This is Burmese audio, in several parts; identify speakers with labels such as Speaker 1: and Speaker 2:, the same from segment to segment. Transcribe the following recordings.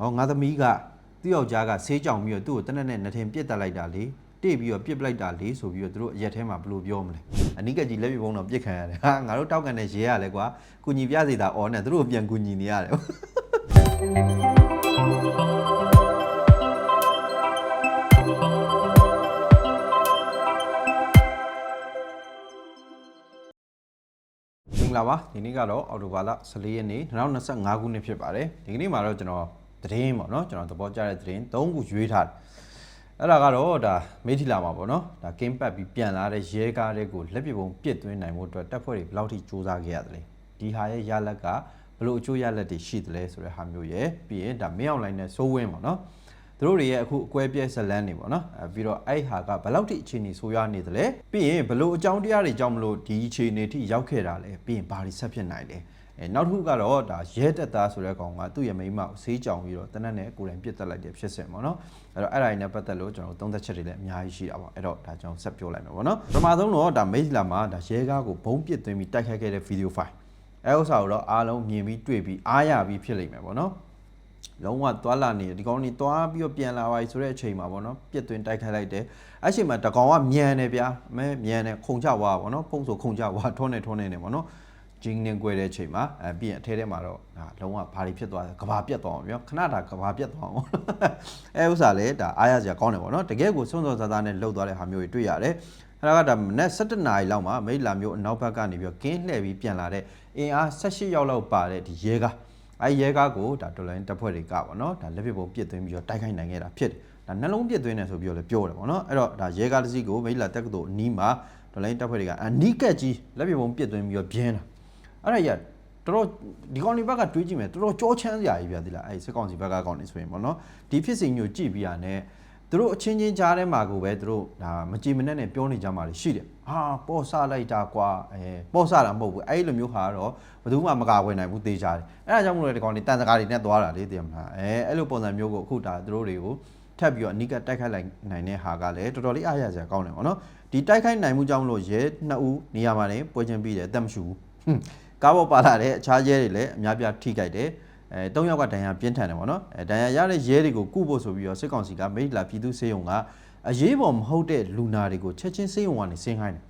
Speaker 1: ဟောငါသမီးကသူ့ယောက်ျားကဆေးကြောင်ပြီးတော့သူ့ကိုတနက်နဲ့နှထင်ပြစ်တက်လိုက်တာလေတိတ်ပြီးတော့ပြစ်ပလိုက်တာလေဆိုပြီးတော့သူတို့အရက်ထဲမှာဘယ်လိုပြောမလဲအနိကကြီးလက်ပြပုံးတော့ပြစ်ခံရတယ်ဟာငါတို့တောက်ကန်တဲ့ရဲရလဲကွာကုညီပြစီတာအော်နဲ့သူတို့ကိုပြန်ကုညီနေရတယ်မင်္ဂလာပါဒီနေ့ကတော့အော်တိုဘာလ14ရက်နေ့2025ခုနှစ်ဖြစ်ပါတယ်ဒီကနေ့မှာတော့ကျွန်တော် သတင်းပေါ့နော်ကျွန်တော်သဘောကျတဲ့သတင်း၃ခုရွေးထားတယ်အဲ့ဒါကတော့ဒါမေထီလာမှာပေါ့နော်ဒါကင်းပတ်ပြီးပြန်လာတဲ့ရဲကားတွေကိုလက်ပစ်ပုံပစ်သွင်းနိုင်မှုအတွက်တပ်ဖွဲ့တွေဘယ်လောက်ထိစူးစမ်းခဲ့ရတယ်လဲဒီဟာရဲ့ရလက်ကဘယ်လိုအကျိုးရလက်တွေရှိသလဲဆိုတဲ့ဟာမျိုးရဲ့ပြီးရင်ဒါမင်းအောင်လိုင်းနဲ့စိုးဝင်းပေါ့နော်သူတို့တွေရဲ့အခုအကွဲပြဲဇလန်းနေပေါ့နော်အဲပြီးတော့အဲ့ဟာကဘယ်လောက်ထိအခြေအနေဆိုးရွားနေသလဲပြီးရင်ဘယ်လိုအကြောင်းတရားတွေကြောင့်မလို့ဒီအခြေအနေထိရောက်ခဲ့တာလဲပြီးရင်ဘာတွေဆက်ဖြစ်နိုင်လဲ အဲနောက်တစ်ခုကတော့ဒါရဲတက်သားဆိုတဲ့ကောင်ကသူ့ရဲ့မိန်းမကိုဆေးကြောင်ပြီးတော့တနက်နဲ့ကိုယ်တိုင်ပြစ်တက်လိုက်တဲ့ဖြစ်စဉ်ပေါ့နော်အဲ့တော့အဲ့ဒါတွေနဲ့ပတ်သက်လို့ကျွန်တော်တို့သုံးသက်ချက်တွေလည်းအများကြီးရှိတာပေါ့အဲ့တော့ဒါကျွန်တော်ဆက်ပြောလိုက်မယ်ပေါ့နော်ပထမဆုံးတော့ဒါမိတ်လာမှာဒါရဲကားကိုဘုံပစ်သွင်းပြီးတိုက်ခိုက်ခဲ့တဲ့ဗီဒီယိုဖိုင်အဲဥစ္စာကိုတော့အားလုံးမြင်ပြီးတွေ့ပြီးအားရပြီးဖြစ်လိမ့်မယ်ပေါ့နော်လုံးဝသွာလာနေတယ်ဒီကောင်นี่သွားပြီးတော့ပြန်လာပါပြီဆိုတဲ့အချိန်မှာပေါ့နော်ပြစ်သွင်းတိုက်ခိုက်လိုက်တယ်အဲ့ချိန်မှာတကောင်ကမြန်တယ်ဗျာမဲမြန်တယ်ခုံချွားပေါ့နော်ဖုံးဆိုခုံချွားထုံးနေထုံးနေနေပေါ့နော် ဂျင်းနေကွဲတဲ့အချိန်မှာအဲပြီးရင်အထဲထဲမှာတော့ဒါလုံးဝဘာတွေဖြစ်သွားလဲကဘာပြတ်သွားအောင်ပြောခဏတာကဘာပြတ်သွားအောင်အဲဥစ္စာလေဒါအားရစရာကောင်းတယ်ပေါ့နော်တကယ်ကိုစွန့်စွန့်စားစားနဲ့လှုပ်သွားတဲ့ဟာမျိုးတွေတွေ့ရတယ်အဲ့ဒါကဒါမနက်7:00နာရီလောက်မှာမိတ်လာမျိုးအနောက်ဘက်ကနေပြီးတော့ကင်းလှည့်ပြီးပြန်လာတဲ့အင်အား18ယောက်လောက်ပါတဲ့ဒီရဲကားအဲရဲကားကိုဒါဒေါ်လာတပ်ဖွဲ့တွေကပေါ့နော်ဒါလက်ပစ်ပုံပစ်သွင်းပြီးတော့တိုက်ခိုက်နိုင်ခဲ့တာဖြစ်တယ်ဒါနှလုံးပစ်သွင်းတယ်ဆိုပြီးတော့လည်းပြောတယ်ပေါ့နော်အဲ့တော့ဒါရဲကားတစ်စီးကိုမိလာတက်ကတူအနီးမှာဒေါ်လာတပ်ဖွဲ့တွေကအနီးကပ်ကြီးလက်ပစ်ပုံပစ်သွင်းပြီးတော့ပြင်းတာ အဲ့ဒါကြီးကတော်တော်ဒီကောင်ဒီဘက်ကတွေးကြည့်မယ်တော်တော်ကြောချမ်းစရာကြီးပြသီလားအဲ့စစ်ကောင်စီဘက်ကကောင်နေဆိုရင်ပေါ့နော်ဒီဖြစ်စဉ်မျိုးကြည့်ပြီးရတဲ့သူတို့အချင်းချင်းကြားထဲမှာကိုပဲသူတို့ဒါမကြည်မနဲ့နဲ့ပြောနေကြမှာရှိတယ်ဟာပေါ့ဆလိုက်တာကွာအဲပေါ့ဆတာမဟုတ်ဘူးအဲ့လိုမျိုးဟာတော့ဘယ်သူမှမကာဝယ်နိုင်ဘူးတေးကြတယ်အဲ့ဒါကြောင့်မလို့ဒီကောင်ဒီတန်စကားတွေနဲ့သွားတာလေသိရမလားအဲအဲ့လိုပုံစံမျိုးကိုအခုဒါသူတို့တွေကိုထပ်ပြီးတော့အနိကတိုက်ခိုက်လိုက်နိုင်တဲ့ဟာကလည်းတော်တော်လေးအားရစရာကောင်းတယ်ပေါ့နော်ဒီတိုက်ခိုက်နိုင်မှုကြောင့်မလို့ရဲနှစ်ဦးနေရာမှာနေပွဲချင်းပြီးတယ်အသက်မရှူဘူးဟွန်း ကားပေါ်ပါလာတဲ့အခြားရဲတွေလည်းအများပြားထိကြိုက်တယ်အဲ၃ယောက်ကဒဏ်ရာပြင်းထန်တယ်ပေါ့နော်အဲဒဏ်ရာရတဲ့ရဲတွေကိုကုဖို့ဆိုပြီးတော့စစ်ကောင်စီကမိတ်လာပြည်သူစေယုံကအရေးပေါ်မဟုတ်တဲ့လူနာတွေကိုချက်ချင်းစေယုံကနေဆင်းခိုင်းတယ်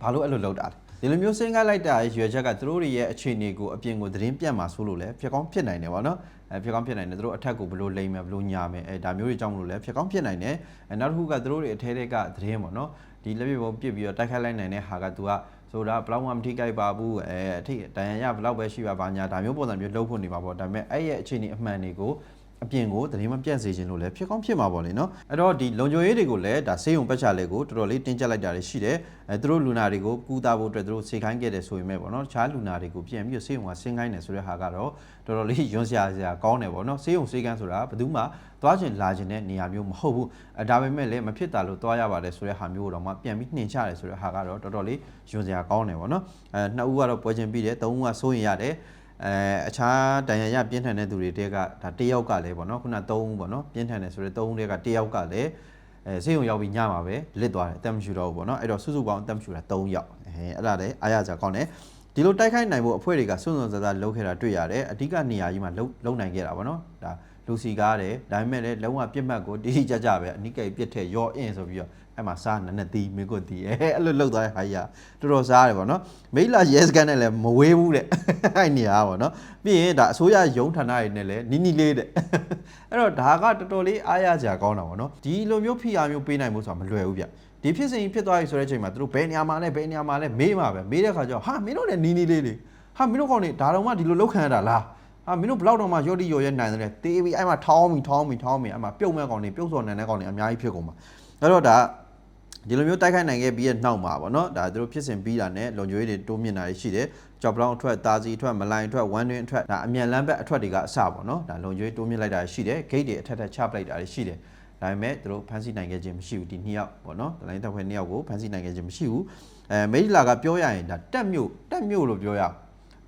Speaker 1: ဘာလို့အဲ့လိုလုပ်တာလဲဒီလိုမျိုးဆင်းခိုင်းလိုက်တာရဲ့ရွယ်ချက်ကသူတို့တွေရဲ့အခြေအနေကိုအပြင်ကိုသတင်းပြတ်မှာဆိုလို့လဲဖြစ်ကောင်းဖြစ်နိုင်တယ်ပေါ့နော်အဲဖြစ်ကောင်းဖြစ်နိုင်တယ်သူတို့အထက်ကိုဘလို့လိမ့်မယ်ဘလို့ညာမယ်အဲဒါမျိုးတွေကြောင့်မလို့လဲဖြစ်ကောင်းဖြစ်နိုင်တယ်အဲနောက်တစ်ခုကသူတို့တွေအထဲထဲကသတင်းပေါ့နော်ဒီလက်ပြပုံပြစ်ပြီးတော့တိုက်ခိုက်လိုက်နိုင်တဲ့ဟာကသူက ဆိုတာဘလောက်မှမထိကြိုက်ပါဘူးအဲအထိတန်ရရဘလောက်ပဲရှိပါပါညာဒါမျိုးပုံစံမျိုးလှုပ်ဖို့နေပါပေါ့ဒါပေမဲ့အဲ့ရဲ့အခြေအနေအမှန်တွေကို အပြင်ကိုသတင်းမပြန့်စေခြင်းလို့လည်းဖြစ်ကောင်းဖြစ်မှာပေါ့လေနော်အဲ့တော့ဒီလုံခြုံရေးတွေကိုလည်းဒါစေယုံပတ်ချလေးကိုတော်တော်လေးတင်းကျပ်လိုက်တာတွေရှိတယ်အဲသူတို့လူနာတွေကိုကူတာဖို့အတွက်သူတို့စေခိုင်းခဲ့တယ်ဆိုရင်ပဲပေါ့နော်တခြားလူနာတွေကိုပြန်ပြီးစေယုံကဆင်းခိုင်းတယ်ဆိုတဲ့ဟာကတော့တော်တော်လေးယွန်းစရာစရာကောင်းတယ်ပေါ့နော်စေယုံစေကန်းဆိုတာဘယ်သူမှသွားခြင်းလာခြင်းတဲ့နေရာမျိုးမဟုတ်ဘူးအဲဒါပေမဲ့လည်းမဖြစ်တာလို့သွားရပါတယ်ဆိုတဲ့ဟာမျိုးတော့မှပြန်ပြီးနှင်ချတယ်ဆိုတဲ့ဟာကတော့တော်တော်လေးယွန်းစရာကောင်းတယ်ပေါ့နော်အဲနှစ်ဦးကတော့ပွဲချင်းပြီးတယ်သုံးဦးကစိုးရင်ရတယ် အဲအခြားတန်ရရပြင်းထန်တဲ့သူတွေတဲကဒါတယောက်ကလည်းပေါ့နော်ခုန၃ဦးပေါ့နော်ပြင်းထန်တယ်ဆိုတဲ့၃ဦးတဲကတယောက်ကလည်းအဲဆေးရုံရောက်ပြီးညမှာပဲလစ်သွားတယ်အသက်မရှူတော့ဘူးပေါ့နော်အဲ့တော့စုစုပေါင်းအသက်မရှူတာ၃ယောက်အဲအဲ့ဒါလည်းအားရကြကောင်းတယ်ဒီလိုတိုက်ခိုက်နိုင်ဖို့အဖွဲ့တွေကစွန့်စွန့်စားစားလုပ်ခဲ့တာတွေ့ရတယ်အဓိကနေရာကြီးမှာလုံလုံနိုင်ခဲ့တာပေါ့နော်ဒါ လူစီကားတယ်ဒါပေမဲ့လည်းလုံးဝပြစ်မှတ်ကိုတိတိကျကျပဲအနိကေပြစ်ထက်ရော့အင်းဆိုပြီးတော့အဲ့မှာစားနက်နက်သီးမင်းကွသီးအဲအဲ့လိုလောက်သွားတဲ့ဟာကြီးကတော်တော်စားတယ်ပေါ့နော်မိလာရဲစကန်နဲ့လည်းမဝေးဘူးတဲ့အဲ့နေရာပေါ့နော်ပြီးရင်ဒါအစိုးရယုံဌာနတွေနဲ့လည်းနီးနီးလေးတဲ့အဲ့တော့ဒါကတော်တော်လေးအားရစရာကောင်းတာပေါ့နော်ဒီလိုမျိုးဖိအားမျိုးပေးနိုင်ဖို့ဆိုတာမလွယ်ဘူးဗျဒီဖြစ်စဉ်ဖြစ်သွားပြီဆိုတဲ့အချိန်မှာသူတို့ဘယ်နေရာမှာလဲဘယ်နေရာမှာလဲမေးမှာပဲမေးတဲ့ခါကျတော့ဟာမင်းတို့လည်းနီးနီးလေးလေဟာမင်းတို့ကောင်နေဒါတော့မှဒီလိုလောက်ခံရတာလား ဟာမင်းတို့ဘလောက်တော့မှရော့တီရော်ရဲနိုင်တယ်တေးပြီးအဲ့မှာထောင်းပြီးထောင်းပြီးထောင်းပြီးအဲ့မှာပြုတ်မဲ့ကောင်နေပြုတ်စော်နိုင်တဲ့ကောင်နေအများကြီးဖြစ်ကုန်ပါအဲ့တော့ဒါဒီလိုမျိုးတိုက်ခိုက်နိုင်ခဲ့ပြီးရဲ့နောက်မှာပေါ့နော်ဒါသူတို့ဖြစ်စဉ်ပြီးတာနဲ့လုံခြုံရေးတွေတိုးမြင့်တာရှိတယ်ကြော့ဘလောင်းအထွက်တာစီအထွက်မလိုင်အထွက်ဝမ်းတွင်အထွက်ဒါအမြန်လမ်းဘက်အထွက်တွေကအစပေါ့နော်ဒါလုံခြုံရေးတိုးမြင့်လိုက်တာရှိတယ်ဂိတ်တွေအထက်ထက်ချပလိုက်တာရှိတယ်ဒါပေမဲ့သူတို့ဖမ်းဆီးနိုင်ခဲ့ခြင်းမရှိဘူးဒီနှစ်ယောက်ပေါ့နော်ဒလိုင်းတပ်ဖွဲ့နှစ်ယောက်ကိုဖမ်းဆီးနိုင်ခဲ့ခြင်းမရှိဘူးအဲမေဒီလာကပြောရရင်ဒါတက်မြို့တက်မြို့လို့ပြောရအောင်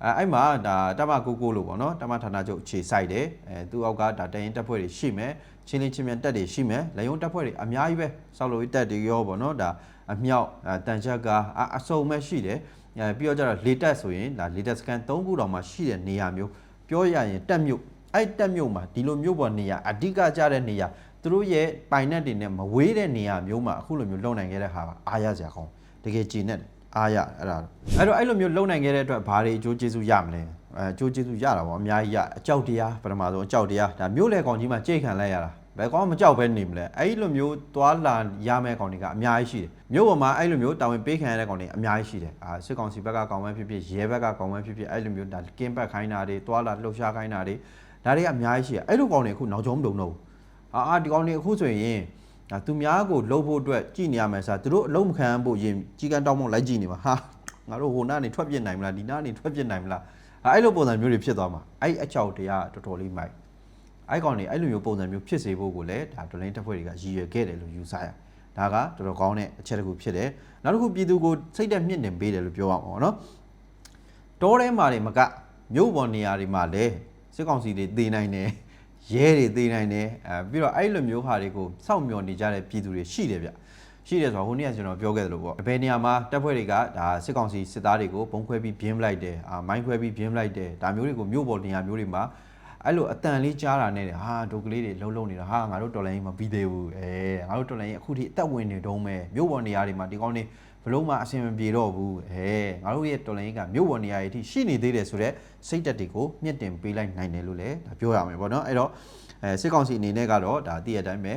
Speaker 1: အဲအဲ့မှာဒါတမကိုကိုလို့ပေါ့နော်တမဌာနချုပ်အခြေစိုက်တယ်အဲသူ့အောက်ကဒါတရင်တပ်ဖွဲ့တွေရှိမယ်ချင်းချင်းချင်းမြန်တက်တွေရှိမယ်လေယုံတပ်ဖွဲ့တွေအများကြီးပဲစောက်လို့တက်တွေရောပေါ့နော်ဒါအမြောက်တန်ချက်ကားအစုံမဲ့ရှိတယ်အဲပြီးတော့ကျတော့လေတက်ဆိုရင်ဒါလေတက်စကန်၃ခုတောင်မှရှိတဲ့နေရာမျိုးပြောရရင်တက်မြို့အဲ့တက်မြို့မှာဒီလိုမြို့ပေါ်နေရာအဓိကကျတဲ့နေရာသူတို့ရဲ့ပိုင်နက်တွေနဲ့မဝေးတဲ့နေရာမျိုးမှာအခုလိုမျိုးလုံနိုင်ခဲ့တဲ့ဟာကအားရစရာကောင်းတကယ်ကြည်နဲ့ အားရအဲ့ဒါအဲ့တော့အဲ့လိုမျိုးလုံနိုင်ခဲ့တဲ့အတွက်ဘာတွေအကျိုးကျေးဇူးရမလဲအဲအကျိုးကျေးဇူးရတာပေါ့အများကြီးရအကြောက်တရားပထမဆုံးအကြောက်တရားဒါမြို့လေကောင်ကြီးမှာကြိတ်ခံလိုက်ရတာဘယ်ကောင်မှမကြောက်ပဲနေမလဲအဲ့လိုမျိုးသွားလာရမယ့်ကောင်တွေကအများကြီးရှိတယ်မြို့ပေါ်မှာအဲ့လိုမျိုးတာဝန်ပေးခံရတဲ့ကောင်တွေအများကြီးရှိတယ်အာစစ်ကောင်စီဘက်ကကောင်ဝမ်းဖြစ်ဖြစ်ရဲဘက်ကကောင်ဝမ်းဖြစ်ဖြစ်အဲ့လိုမျိုးဒါကင်းပတ်ခိုင်းတာတွေသွားလာလှုပ်ရှားခိုင်းတာတွေဒါတွေကအများကြီးရှိတယ်အဲ့လိုကောင်တွေအခုနောက်ကျောမလုံတော့ဘူးအာအာဒီကောင်တွေအခုဆိုရင် ဒါသူများကိုလှုပ်ဖို့အတွက်ကြည်နေရမယ်ဆိုတော့သူတို့အလုံးမခံဖို့ရင်ကြီးကန်းတောင်းမလိုက်ကြည့်နေမှာဟာငါတို့ဟိုနားနေထွက်ပြစ်နိုင်မလားဒီနားနေထွက်ပြစ်နိုင်မလားအဲ့လိုပုံစံမျိုးတွေဖြစ်သွားမှာအဲ့အချောက်တရားတော်တော်လေးမိုက်အဲ့ကောင်တွေအဲ့လိုမျိုးပုံစံမျိုးဖြစ်စေဖို့ကိုလည်းဒါဒလင်းတပ်ဖွဲ့တွေကရည်ရွယ်ခဲ့တယ်လို့ယူဆရဒါကတော်တော်ကောင်းတဲ့အချက်တစ်ခုဖြစ်တယ်နောက်တစ်ခုပြည်သူကိုစိတ်သက်မြင့်တင်ပေးတယ်လို့ပြောရမှာပေါ့နော်တောထဲမှာတွေမကမြို့ပေါ်နေရာတွေမှာလည်းစစ်ကောင်စီတွေတည်နိုင်တယ် ရဲတွေတည်နိုင်တယ်အဲပြီးတော့အဲ့လိုမျိုးဟာတွေကိုစောင့်မျှော်နေကြတဲ့ပြည်သူတွေရှိတယ်ဗျရှိတယ်ဆိုတော့ဟိုနေ့ကကျွန်တော်ပြောခဲ့သလိုပေါ့ဘယ်နေရာမှာတပ်ဖွဲ့တွေကဒါစစ်ကောင်စီစစ်သားတွေကိုဘုံခွဲပြီးပြင်းပလိုက်တယ်အာမိုင်းခွဲပြီးပြင်းပလိုက်တယ်ဒါမျိုးတွေကိုမြို့ပေါ်နေရာမျိုးတွေမှာအဲ့လိုအတန်လေးကြားတာနဲ့ဟာဒုကလေးတွေလှုပ်လှုပ်နေတာဟာငါတို့တော်လိုင်းမပြီးသေးဘူးအဲငါတို့တော်လိုင်းအခုထိအသက်ဝင်နေတုံးပဲမြို့ပေါ်နေရာတွေမှာဒီကောင်းနေ ဘလုံးမအဆင်မပြေတော့ဘူးအဲငါတို့ရဲ့တော်လိုင်းကမြို့ပေါ်နေရာတွေအထိရှိနေသေးတယ်ဆိုတော့စိတ်တက်တွေကိုမြင့်တင်ပေးလိုက်နိုင်တယ်လို့လည်းဒါပြောရမယ်ပေါ့နော်အဲ့တော့အဲစစ်ကောင်စီအနေနဲ့ကတော့ဒါတည့်ရတိုင်းပဲ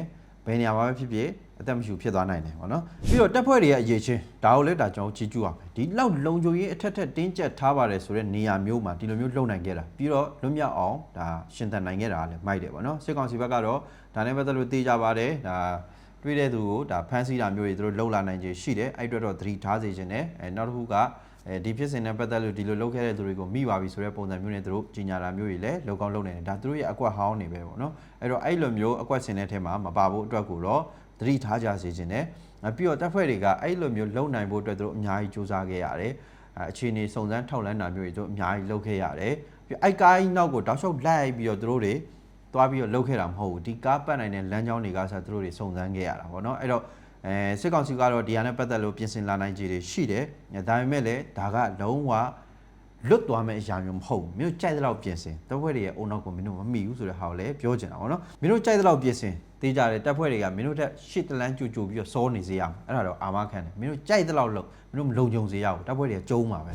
Speaker 1: ဘယ်နေရာမှာပဲဖြစ်ဖြစ်အသက်မရှူဖြစ်သွားနိုင်တယ်ပေါ့နော်ပြီးတော့တပ်ဖွဲ့တွေရဲ့အရေးချင်းဒါကိုလည်းဒါကျွန်တော်ကြည့်ကြည့်ရမယ်ဒီလောက်လုံခြုံရေးအထက်ထက်တင်းကျပ်ထားပါတယ်ဆိုတဲ့နေရာမျိုးမှာဒီလိုမျိုးလုံနိုင်ခဲ့တာပြီးတော့လွတ်မြောက်အောင်ဒါရှင်သန်နိုင်ခဲ့တာလည်းမိုက်တယ်ပေါ့နော်စစ်ကောင်စီဘက်ကတော့ဒါနဲ့ပတ်သက်လို့သိကြပါတယ်ဒါ တွေ့တဲ့သူကိုဒါဖမ်းဆီးတာမျိုးတွေသူတို့လုံလာနိုင်ခြေရှိတယ်အဲ့အတွက်တော့သတိထားစေခြင်းနဲ့အဲနောက်တစ်ခုကအဲဒီဖြစ်စဉ်နဲ့ပတ်သက်လို့ဒီလိုလုပ်ခဲ့တဲ့သူတွေကိုမိပါပြီဆိုတဲ့ပုံစံမျိုးနဲ့သူတို့ကြီးညာတာမျိုးတွေလည်းလောက်ကောင်းလုပ်နေတယ်ဒါသူတို့ရဲ့အကွက်ဟောင်းနေပဲပေါ့နော်အဲ့တော့အဲ့လိုမျိုးအကွက်စင်တဲ့ထဲမှာမပါဖို့အတွက်ကိုတော့သတိထားကြစေခြင်းနဲ့ပြီးတော့တပ်ဖွဲ့တွေကအဲ့လိုမျိုးလုံနိုင်ဖို့အတွက်သူတို့အများကြီးစူးစမ်းခဲ့ရတယ်အခြေအနေစုံစမ်းထောက်လန်းတာမျိုးတွေသူတို့အများကြီးလုပ်ခဲ့ရတယ်ပြီးအဲ့ကိုင်းနောက်ကိုတောက်လျှောက်လိုက်ပြီးတော့သူတို့တွေ သွားပြီးတော့လှုပ်ခဲ့တာမဟုတ်ဘူးဒီကားပတ်နိုင်တဲ့လမ်းကြောင်းတွေကဆိုသူတို့တွေစုံစမ်းခဲ့ရတာပေါ့နော်အဲ့တော့အဲစစ်ကောင်စီကတော့ဒီဟာနဲ့ပတ်သက်လို့ပြင်ဆင်လာနိုင်ခြေတွေရှိတယ်ဒါပေမဲ့လည်းဒါကလုံးဝလွတ်သွားမယ့်အရာမျိုးမဟုတ်ဘူးမင်းတို့ကြိုက်တဲ့လောက်ပြင်ဆင်တပ်ဖွဲ့တွေရဲ့အုံနောက်ကိုမင်းတို့မမိဘူးဆိုတဲ့ဟာကိုလည်းပြောချင်တာပေါ့နော်မင်းတို့ကြိုက်တဲ့လောက်ပြင်ဆင်တေးကြတယ်တပ်ဖွဲ့တွေကမင်းတို့တက်ရှစ်တလန်းကြိုကြိုပြီးတော့စောနေစေရမယ်အဲ့ဒါတော့အာမခံတယ်မင်းတို့ကြိုက်တဲ့လောက်လုပ်မင်းတို့မလုံခြုံစေရဘူးတပ်ဖွဲ့တွေကကျုံးပါပဲ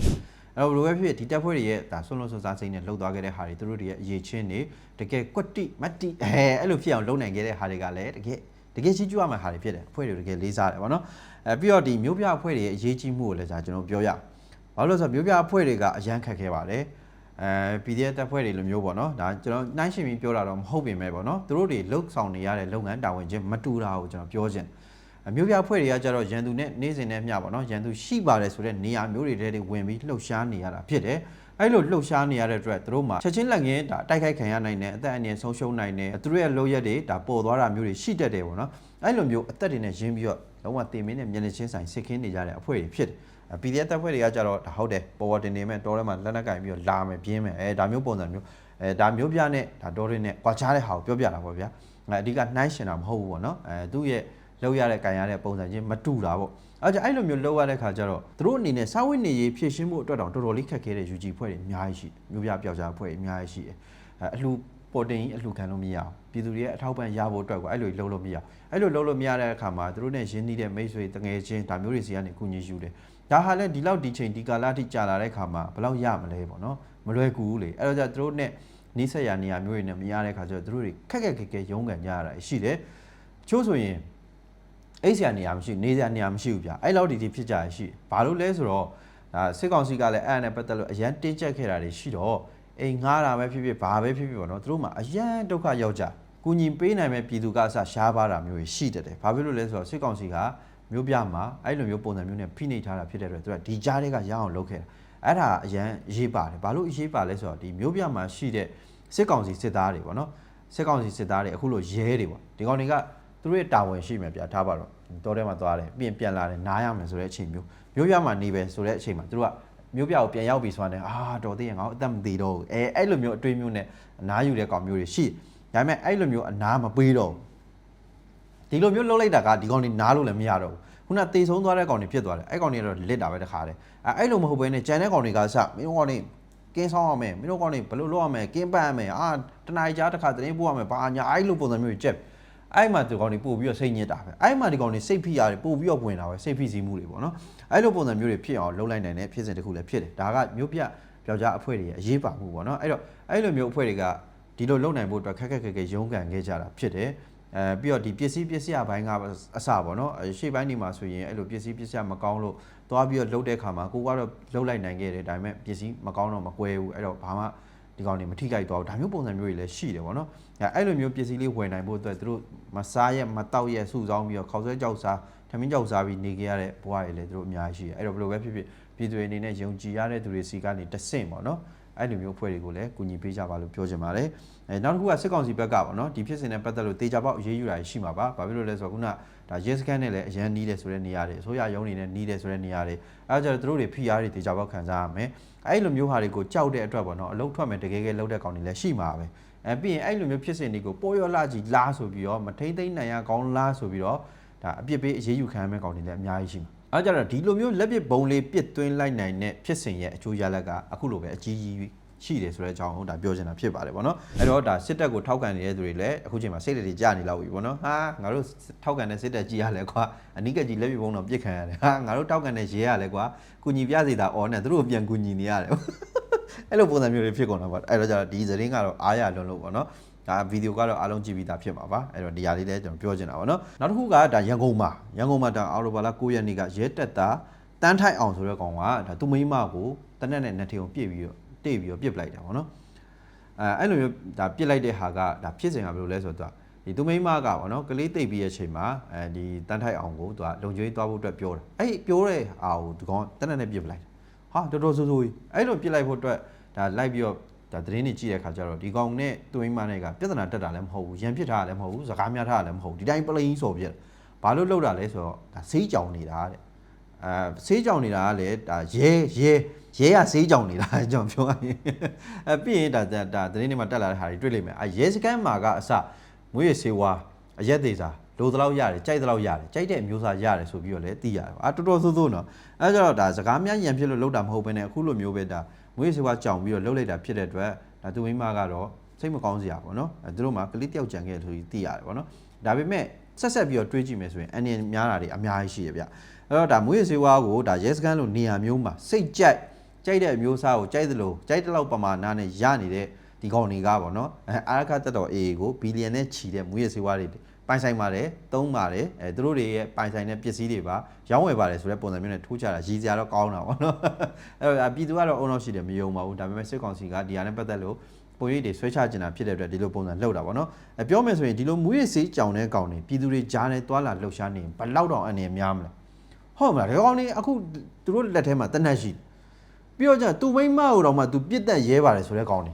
Speaker 1: အဲ့တော့ဘယ်လိုပဲဖြစ်ဒီတပ်ဖွဲ့တွေရဲ့ဒါဆွန်းလုံးဆွန်းစားစိတ်နဲ့လှုပ်သွားခဲ့တဲ့ဟာတွေသူတို့တွေရဲ့အရေးချင်းတွေတကယ်ကွက်တိမတ်တိအဲအဲ့လိုဖြစ်အောင်လုပ်နိုင်ခဲ့တဲ့ဟာတွေကလည်းတကယ်တကယ်ရှိကြွရမယ့်ဟာတွေဖြစ်တယ်အဖွဲ့တွေတကယ်လေးစားတယ်ဗောနော်အဲပြီးတော့ဒီမျိုးပြအဖွဲ့တွေရဲ့အရေးကြီးမှုကိုလည်းကျွန်တော်ပြောရဘာလို့လဲဆိုတော့မျိုးပြအဖွဲ့တွေကအရန်ခက်ခဲပါတယ်အဲ PDF တပ်ဖွဲ့တွေလိုမျိုးပေါ့နော်ဒါကျွန်တော်နှိုင်းရှင်ပြီးပြောတာတော့မဟုတ်ပင်ပဲပေါ့နော်သူတို့တွေလှုပ်ဆောင်နေရတဲ့လုပ်ငန်းတာဝန်ချင်းမတူတာကိုကျွန်တော်ပြောချင် အမျိုးပြအဖွဲ့တွေကကြတော့ရန်သူနဲ့နေ့စဉ်နဲ့မျှပေါ့နော်ရန်သူရှိပါတယ်ဆိုတဲ့နေရာမျိုးတွေတည်းတွေဝင်ပြီးလှုပ်ရှားနေရတာဖြစ်တယ်အဲ့လိုလှုပ်ရှားနေရတဲ့အတွက်သူတို့မှာချက်ချင်းလက်ငင်းဒါတိုက်ခိုက်ခံရနိုင်တယ်အသက်အန္တရာယ်ဆုံးရှုံးနိုင်တယ်သူတို့ရဲ့လုပ်ရက်တွေဒါပေါ်သွားတာမျိုးတွေရှိတတ်တယ်ပေါ့နော်အဲ့လိုမျိုးအသက်တွေနဲ့ရင်းပြီးတော့လုံးဝတင်မင်းနဲ့မျက်နှာချင်းဆိုင်စစ်ခင်းနေကြတဲ့အဖွဲ့တွေဖြစ်တယ် PDF တပ်ဖွဲ့တွေကကြတော့ဒါဟုတ်တယ်ပေါ်ဝတင်နေမဲ့တောထဲမှာလက်နက်ကင်ပြီးတော့လာမယ်ပြင်းမယ်အဲဒါမျိုးပုံစံမျိုးအဲဒါမျိုးပြနဲ့ဒါတောတွေနဲ့ကွာခြားတဲ့ဟာကိုပြောပြတာပေါ့ဗျာအဲအဓိကနှိုင်းရှင်တာမဟုတ်ဘူးပေါ့နော်အဲသူ့ရဲ့ လောက်ရတဲ့ကင်ရတဲ့ပုံစံချင်းမတူတာပေါ့အဲကြောင့်အဲ့လိုမျိုးလောက်ရတဲ့ခါကျတော့သူတို့အနေနဲ့စာဝတ်နေရေးဖြည့်ရှင်းမှုအတွက်တောင်တော်တော်လေးခက်ခဲတဲ့ UG ဖွဲ့တွေအများကြီးရှိမျိုးပြပျောက်ကြားဖွဲ့တွေအများကြီးရှိတယ်အဲအလှပေါ်တင်ကြီးအလှခံလို့မရအောင်ပြည်သူတွေရဲ့အထောက်ပံ့ရဖို့အတွက်ကအဲ့လိုလုံးလို့မရအောင်အဲ့လိုလုံးလို့မရတဲ့အခါမှာသူတို့နဲ့ရင်းနှီးတဲ့မိတ်ဆွေတငယ်ချင်းဒါမျိုးတွေစီကနေကုညီယူတယ်ဒါဟာလည်းဒီလောက်ဒီချိန်ဒီကာလအထိကြာလာတဲ့ခါမှာဘယ်လောက်ရမလဲပေါ့နော်မလွယ်ကူဘူးလေအဲ့တော့じゃသူတို့နဲ့နီးစက်ရနေရမျိုးတွေနဲ့မရတဲ့ခါကျတော့သူတို့တွေခက်ခက်ခက်ခက်ရုန်းကန်ကြရတာရှိတယ်ချို့ဆိုရင် အိတ်ဆရာနေရာမရှိနေဆရာနေရာမရှိဘူးဗျအဲ့လောက်ဒီဒီဖြစ်ကြရရှိဘာလို့လဲဆိုတော့ဒါစစ်ကောင်စီကလည်းအဲ့အနဲ့ပတ်သက်လို့အရန်တင်းကျပ်ခဲ့တာတွေရှိတော့အိမ်ငားတာပဲဖြစ်ဖြစ်ဘာပဲဖြစ်ဖြစ်ပေါ့နော်သူတို့မှာအရန်ဒုက္ခရောက်ကြကူညီပေးနိုင်မဲ့ပြည်သူကအစရှားပါတာမျိုးရှိတတ်တယ်ဘာဖြစ်လို့လဲဆိုတော့စစ်ကောင်စီကမျိုးပြမှာအဲ့လိုမျိုးပုံစံမျိုးနဲ့ဖိနှိပ်ထားတာဖြစ်တဲ့အတွက်သူကဒီကြားတွေကရအောင်လုပ်ခဲ့တာအဲ့ဒါအရန်ရေးပါတယ်ဘာလို့အရေးပါလဲဆိုတော့ဒီမျိုးပြမှာရှိတဲ့စစ်ကောင်စီစစ်သားတွေပေါ့နော်စစ်ကောင်စီစစ်သားတွေအခုလိုရဲတွေပေါ့ဒီကောင်တွေက သူတို့ရဲ့တာဝန်ရှိမယ်ဗျာထားပါတော့တောထဲမှာသွားတယ်ပြင်ပြန်လာတယ်နားရမယ်ဆိုတဲ့အချိန်မျိုးမျိုးပြမှာနေပဲဆိုတဲ့အချိန်မှာသူတို့ကမျိုးပြကိုပြန်ရောက်ပြီဆိုတော့အာတော်သေးရင်ငါ့အသက်မသေးတော့ဘူးအဲအဲ့လိုမျိုးအတွေးမျိုးနဲ့အနားယူတဲ့ကောင်မျိုးတွေရှိဒါပေမဲ့အဲ့လိုမျိုးအနားမပေးတော့ဘူးဒီလိုမျိုးလှုပ်လိုက်တာကဒီကောင်တွေနားလို့လည်းမရတော့ဘူးခုနတေဆုံးသွားတဲ့ကောင်တွေဖြစ်သွားတယ်အဲ့ကောင်တွေကတော့လစ်တာပဲတခါတည်းအဲအဲ့လိုမဟုတ်ဘဲနဲ့ကြံတဲ့ကောင်တွေကစမင်းကောင်တွေကင်းဆောင်ရမယ်မင်းတို့ကောင်တွေဘယ်လိုလုပ်ရမယ်ကင်းပတ်ရမယ်အာတနားကြားတစ်ခါသတင်းပို့ရမယ်ဘာညာအဲ့လိုပုံစံမျိုးကြီးကြက် အဲ့မှာဒီကောင်တွေပို့ပြီးတော့စိတ်ညစ်တာပဲအဲ့မှာဒီကောင်တွေစိတ်ဖိရတယ်ပို့ပြီးတော့ဝင်တာပဲစိတ်ဖိစီးမှုတွေပေါ့နော်အဲ့လိုပုံစံမျိုးတွေဖြစ်အောင်လုပ်လိုက်နိုင်တဲ့ဖြစ်စဉ်တစ်ခုလည်းဖြစ်တယ်ဒါကမျိုးပြပြောက်ကြားအဖွဲ့တွေရဲ့အရေးပါမှုပေါ့နော်အဲ့တော့အဲ့လိုမျိုးအဖွဲ့တွေကဒီလိုလုပ်နိုင်ဖို့အတွက်ခက်ခက်ခက်ခက်ရုန်းကန်ခဲ့ကြတာဖြစ်တယ်အဲပြီးတော့ဒီပစ္စည်းပစ္စည်းအပိုင်းကအစပေါ့နော်အဲရှေ့ပိုင်းဒီမှာဆိုရင်အဲ့လိုပစ္စည်းပစ္စည်းမကောင်းလို့သွားပြီးတော့လှုပ်တဲ့ခါမှာကိုကတော့လှုပ်လိုက်နိုင်ခဲ့တယ်ဒါပေမဲ့ပစ္စည်းမကောင်းတော့မကွဲဘူးအဲ့တော့ဘာမှ ဒီကောင်တွေမထိခိုက်သွားဘူးဒါမျိုးပုံစံမျိုးတွေလည်းရှိတယ်ပေါ့နော်အဲအဲ့လိုမျိုးပစ္စည်းလေးဝယ်နိုင်ဖို့အတွက်သူတို့မစားရက်မတောက်ရက်စုဆောင်းပြီးတော့ခေါက်ဆွဲကြောက်စားထမင်းကြောက်စားပြီးနေကြရတဲ့ဘဝတွေလည်းသူတို့အများကြီးရှိတယ်အဲ့တော့ဘယ်လိုပဲဖြစ်ဖြစ်ပြည်သူတွေအနေနဲ့ယုံကြည်ရတဲ့သူတွေစီကနေတဆင့်ပေါ့နော် အဲ့လိုမျိုးအဖွဲ့တွေကိုလည်းကူညီပေးကြပါလို့ပြောချင်ပါတယ်။အဲနောက်တစ်ခုကစစ်ကောင်စီဘက်ကပေါ့နော်ဒီဖြစ်စဉ်နဲ့ပတ်သက်လို့တေချာပေါက်အရေးယူတာရှိမှာပါ။ဘာဖြစ်လို့လဲဆိုတော့ခုနဒါရဲစခန်းနဲ့လည်းအရန်နီးတယ်ဆိုတဲ့နေရာတွေအစိုးရရုံးတွေနဲ့နီးတယ်ဆိုတဲ့နေရာတွေအဲဒါကြတော့သူတို့တွေဖိအားတွေတေချာပေါက်ခံစားရမယ်။အဲ့လိုမျိုးဟာတွေကိုကြောက်တဲ့အတွက်ပေါ့နော်အလုတ်ထွက်မယ်တကယ်ကယ်လောက်တဲ့ကောင်တွေလည်းရှိမှာပဲ။အဲပြီးရင်အဲ့လိုမျိုးဖြစ်စဉ်တွေကိုပေါ်ရောလာကြီးလားဆိုပြီးတော့မထိမ့်သိမ့်နိုင်ရကောင်းလားဆိုပြီးတော့ဒါအပြစ်ပေးအရေးယူခံရမယ့်ကောင်တွေလည်းအများကြီးရှိမှာ။ အဲဒါကြတော့ဒီလိုမျိုးလက်ပစ်ဘုံလေးပစ်သွင်းလိုက်နိုင်တဲ့ဖြစ်စဉ်ရဲ့အကျိုးရလဒ်ကအခုလိုပဲအကြီးကြီးရှိတယ်ဆိုတဲ့အကြောင်းကိုဒါပြောချင်တာဖြစ်ပါတယ်ဗောနော်အဲ့တော့ဒါစစ်တပ်ကိုထောက်ခံနေတဲ့သူတွေလည်းအခုချိန်မှာစိတ်တွေကြာနေလောက်ပြီဗောနော်ဟာငါတို့ထောက်ခံတဲ့စစ်တပ်ကြီးရလဲကွာအနိကကြီးလက်ပြပုံတော့ပြစ်ခံရတယ်ဟာငါတို့ထောက်ခံတဲ့ရဲရလဲကွာကုညီပြစီတာအော်နဲ့သူတို့ကိုပြန်ကုညီနေရတယ်အဲ့လိုပုံစံမျိုးတွေဖြစ်ကုန်တာပါအဲ့တော့じゃဒီသတင်းကတော့အားရလွန်လို့ဗောနော် ဒါဗီဒီယိုကတော့အားလုံးကြည့်ပြီးသားဖြစ်မှာပါအဲ့တော့ဒီဟာလေးလည်းကျွန်တော်ပြောချင်တာဗောနော်နောက်တစ်ခုကဒါရန်ကုန်မှာရန်ကုန်မှာဒါအော်တိုဘာလာ9ရက်နေ့ကရဲတက်တာတန်းထိုက်အောင်ဆိုတဲ့ကောင်ကဒါသူမိမကိုတနက်နဲ့နှစ်ထီအောင်ပြစ်ပြီးတော့တိတ်ပြီးတော့ပြစ်ပလိုက်တာဗောနော်အဲအဲ့လိုမျိုးဒါပြစ်လိုက်တဲ့ဟာကဒါဖြစ်စဉ်ကဘယ်လိုလဲဆိုတော့ဒီသူမိန်းမကပေါ့နော်ကလေးတိတ်ပြီးရဲ့အချိန်မှာအဲဒီတန်းထိုက်အောင်ကိုသူကလုံကျွေးသွားဖို့အတွက်ပြောတာအဲ့ပြောတဲ့ဟာကိုဒီကောင်တနက်နဲ့ပြစ်ပလိုက်တာဟာတော်တော်ဆိုးဆိုးကြီးအဲ့လိုပြစ်လိုက်ဖို့အတွက်ဒါလိုက်ပြီးတော့ ဒါသတင်းတွေကြည့်တဲ့ခါကျတော့ဒီကောင်နဲ့သူမိန်းမနဲ့ကပြဿနာတက်တာလည်းမဟုတ်ဘူးရန်ဖြစ်တာလည်းမဟုတ်ဘူးစကားများထားတာလည်းမဟုတ်ဘူးဒီတိုင်းပလိန်စော်ပြက်ဘာလို့လောက်တာလဲဆိုတော့ဒါဆေးကြောင်နေတာတဲ့အဲဆေးကြောင်နေတာကလည်းဒါရဲရဲရဲရဆေးကြောင်နေတာကျွန်တော်ပြောရရင်အဲပြီးရင်ဒါဒါဒါသတင်းတွေမှာတက်လာတဲ့ဟာတွေတွေ့လိမ့်မယ်အဲရဲစကန်မှာကအစမွေးရဆေးဝါအရက်သေးစာလိုတလောက်ရတယ်ကြိုက်တလောက်ရတယ်ကြိုက်တဲ့အမျိုးအစားရတယ်ဆိုပြီးတော့လည်းသိရတယ်အာတော်တော်ဆိုးဆိုးနော်အဲကြတော့ဒါစကားများရန်ဖြစ်လို့လောက်တာမဟုတ်ဘဲနဲ့အခုလိုမျိုးပဲဒါ မွေးရဆေးဝါကြောင်ပြီးတော့လှုပ်လိုက်တာဖြစ်တဲ့အတွက်ဒါသူမိန်းမကတော့စိတ်မကောင်းစရာပေါ့နော်အဲသူတို့မှာကလေးတယောက်ကြံခဲ့တယ်ဆိုပြီးသိရတယ်ပေါ့နော်ဒါပေမဲ့ဆက်ဆက်ပြီးတော့တွေးကြည့်မယ်ဆိုရင်အန်ရများတာတွေအများကြီးရှိရဗျအဲ့တော့ဒါမွေးရဆေးဝါကိုဒါရဲစကန်လိုနေရာမျိုးမှာစိတ်ကြိုက်ကြိုက်တဲ့အမျိုးအစားကိုကြိုက်သလိုကြိုက်တဲ့လောက်ပမာဏနဲ့ရနေတဲ့ဒီကောင်တွေကပေါ့နော်အဲအာရခတက်တော် AA ကိုဘီလီယံနဲ့ချီတဲ့မွေးရဆေးဝါတွေ ပိုင်ဆိုင်ပါတယ်သုံးပါတယ်အဲသူတို့တွေရဲ့ပိုင်ဆိုင်တဲ့ပစ္စည်းတွေပါရောင်းဝယ်ပါတယ်ဆိုတဲ့ပုံစံမျိုးနဲ့ထိုးချတာရည်စရာတော့ကောင်းတာပေါ့နော်အဲ့တော့ပြည်သူကတော့အုံတော့ရှိတယ်မယုံပါဘူးဒါပေမဲ့စစ်ကောင်စီကဒီဟာနဲ့ပတ်သက်လို့ပုံရိပ်တွေဆွဲချကျင်တာဖြစ်တဲ့အတွက်ဒီလိုပုံစံလောက်တာပေါ့နော်အဲပြောမယ်ဆိုရင်ဒီလိုမွေးရဆေးကြောင်တဲ့ကောင်တွေပြည်သူတွေကြားနဲ့တွာလာလှုပ်ရှားနေရင်ဘယ်လောက်တောင်အနေများမလဲဟုတ်မလားဒီကောင်တွေအခုသူတို့လက်ထဲမှာတနက်ရှိပြီးတော့ကျသူမိမ့်မကိုတော့မှသူပြစ်တက်ရဲပါတယ်ဆိုတဲ့ကောင်တွေ